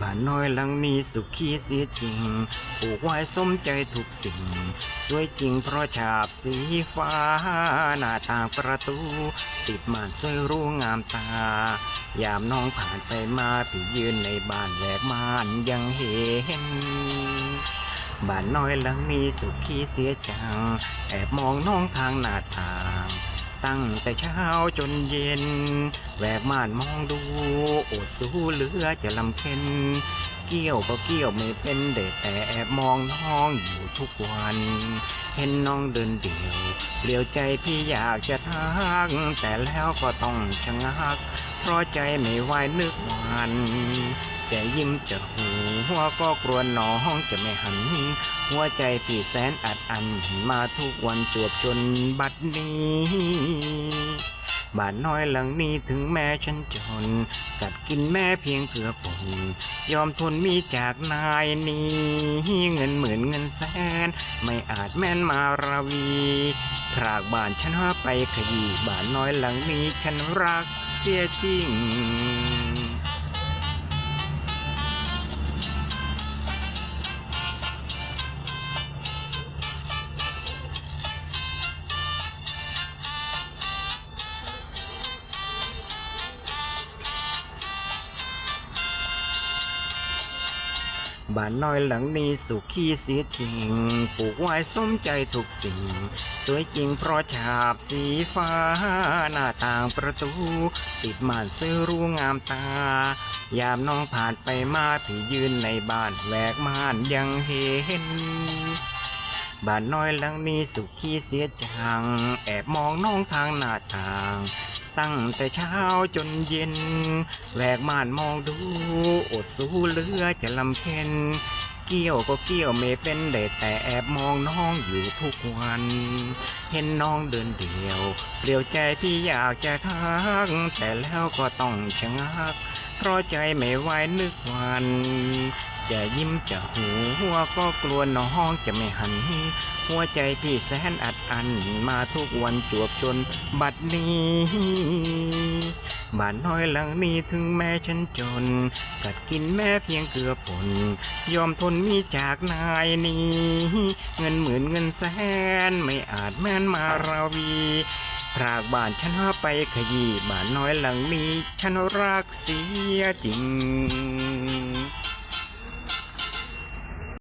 บ้านน้อยหลังนี้สุขีเสียจริงปลูกไว้สมใจทุกสิ่ง สวยจริงเพราะฉาบสีฟ้า หน้าต่างประตู ติดม่านสวยรู้งามตา ยามน้องผ่านไปมาพี่ยืนในบ้านแหวกม่านยังเห็น บ้านน้อยหลังนี้สุขีเสียจัง แอบมองน้องทางหน้าต่าง ตั้งแต่เช้าจนเย็น แหวกม่านมองดูโอดสู้เหลือจะลำเค็นเกี่ยวก็เกี่ยวไม่เป็นได้แต่แอบมองน้องอยู่ทุกวัน เห็นน้องเดินเดี่ยวเปลี่ยวใจพี่อยากจะทักแต่แล้วก็ต้องชะงัก เพราะใจไม่ไหวนึกวันจะยิ้มจะหู หัวก็กลัวน้องจะไม่หัน หัวใจพี่แสนอัดอันมาทุกวันจวบจนบัดนี้บ้านน้อยหลังนี้ถึงแม้ฉันจน กัดกินแม่เพียงเพื่อผลยอมทนมีจากนายนี้เงินหมื่นเงินแสน ไม่อาจแม่นมาราวีพรากบ้านฉันหาไปขยี้บ้านน้อยหลังนี้ฉันรักเสียจริง บ้านน้อยหลังนี้สุขีเสียจริง ปลูกไว้สมใจทุกสิ่ง สวยจริงเพราะฉาบสีฟ้า หน้าต่างประตู ติดม่านซื้อรู้งามตา ยามน้องผ่านไปมาพี่ยืนในบ้านแหวกม่านยังเห็นบ้านน้อยหลังนี้สุขีเสียจัง แอบมองน้องทางหน้าต่าง ตั้งแต่เช้าจนเย็น แหวกม่านมองดู อดสู้เลือจะลำเค็นเกี่ยวก็เกี่ยวไม่เป็นได้แต่แอบมองน้องอยู่ทุกวัน เห็นน้องเดินเดี่ยวเปลี่ยวใจที่อยากจะทักแต่แล้วก็ต้องชะงัก เพราะใจไม่ไหวนึกวัน จะยิ้มจะหูหัวก็กลัวน้องจะไม่หัน หัวใจพี่แสนอัดอันมาทุกวันจวบจนบัดนี้บ้านน้อยหลังนี้ถึงแม้ฉันจน กัดกินแม่เพียงเกลือผล ยอมทนมีจากนายนี้ เงินหมื่นเงินแสนไม่อาจแม่นมาราวีพรากบ้านฉันไปขยี้บ้านน้อยหลังนี้ ฉันรักเสียจริง